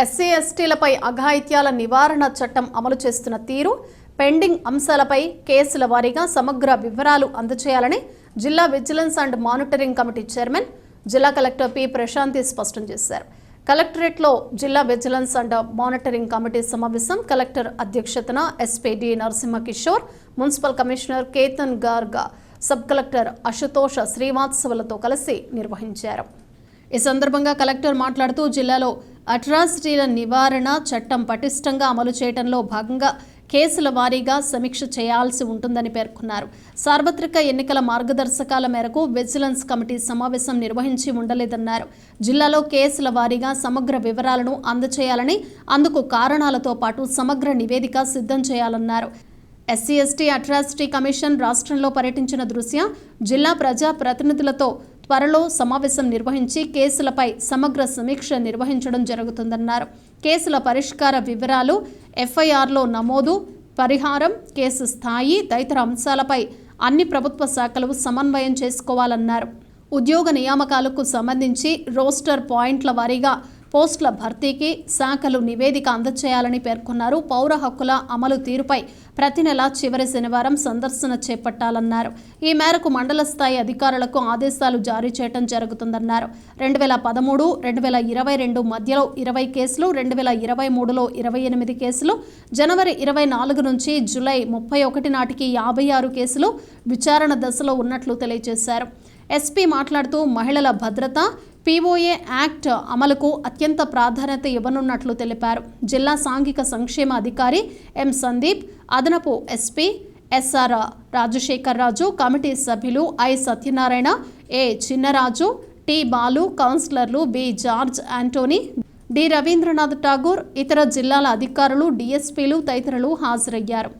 SC ఎస్టీలపై అఘాయిత్యాల నివారణ చట్టం అమలు చేస్తున్న తీరు పెండింగ్ అంశాలపై కేసుల వారీగా సమగ్ర వివరాలు అందజేయాలని జిల్లా vigilance and monitoring committee chairman జిల్లా కలెక్టర్ పి. ప్రశాంతి స్పష్టం చేశారు. కలెక్టరేట్లో జిల్లా విజిలెన్స్ అండ్ మానిటరింగ్ కమిటీ సమావేశం కలెక్టర్ అధ్యక్షతన SP D. Narasimhakishore municipal commissioner Ketan Garg sub collector Ashutosh శ్రీవాత్సవులతో కలిసి నిర్వహించారు. ఈ సందర్భంగా కలెక్టర్ మాట్లాడుతూ జిల్లాలో అట్రాసిటీల నివారణ చట్టం పటిష్టంగా అమలు చేయడంలో భాగంగా కేసుల వారీగా సమీక్ష చేయాల్సి ఉంటుందని పేర్కొన్నారు. సార్వత్రిక ఎన్నికల మార్గదర్శకాల మేరకు విజిలెన్స్ కమిటీ సమావేశం నిర్వహించి ఉండలేదన్నారు. జిల్లాలో కేసుల వారీగా సమగ్ర వివరాలను అందచేయాలని అందుకు కారణాలతో పాటు సమగ్ర నివేదిక సిద్ధం చేయాలన్నారు. ఎస్సీ ఎస్టీ అట్రాసిటీ కమిషన్ రాష్ట్రంలో పర్యటించిన దృశ్య జిల్లా ప్రజా ప్రతినిధులతో త్వరలో సమావేశం నిర్వహించి కేసులపై సమగ్ర సమీక్ష నిర్వహించడం జరుగుతుందన్నారు. కేసుల పరిష్కార వివరాలు ఎఫ్ఐఆర్లో నమోదు పరిహారం కేసు స్థాయి తదితర అంశాలపై అన్ని ప్రభుత్వ శాఖలు సమన్వయం చేసుకోవాలన్నారు. ఉద్యోగ నియామకాలకు సంబంధించి రోస్టర్ పాయింట్ల వారీగా పోస్టుల భర్తీకి శాఖలు నివేదిక అందజేయాలని పేర్కొన్నారు. పౌర హక్కుల అమలు తీరుపై ప్రతి నెల చివరి శనివారం సందర్శన చేపట్టాలన్నారు. ఈ మేరకు మండల స్థాయి అధికారులకు ఆదేశాలు జారీ చేయడం జరుగుతుందన్నారు. రెండు వేల పదమూడు రెండు వేల ఇరవై రెండు మధ్యలో ఇరవై కేసులు రెండు వేల ఇరవై మూడులో ఇరవై ఎనిమిది కేసులు జనవరి ఇరవై నాలుగు నుంచి జూలై ముప్పై ఒకటి నాటికి యాభై ఆరు కేసులు విచారణ దశలో ఉన్నట్లు తెలియజేశారు. ఎస్పీ మాట్లాడుతూ మహిళల భద్రత పీఓఏ యాక్ట్ అమలుకు అత్యంత ప్రాధాన్యత ఇవ్వనున్నట్లు తెలిపారు. జిల్లా సాంఘిక సంక్షేమ అధికారి ఎం సందీప్ అదనపు SP SR Rajasekhar Raju committee సభ్యులు I Satyanarayana A Chinnaraju T Balu కౌన్సిలర్లు B George Antony D Rabindranath Tagore ఇతర జిల్లాల అధికారులు డిఎస్పీలు తదితరులు హాజరయ్యారు.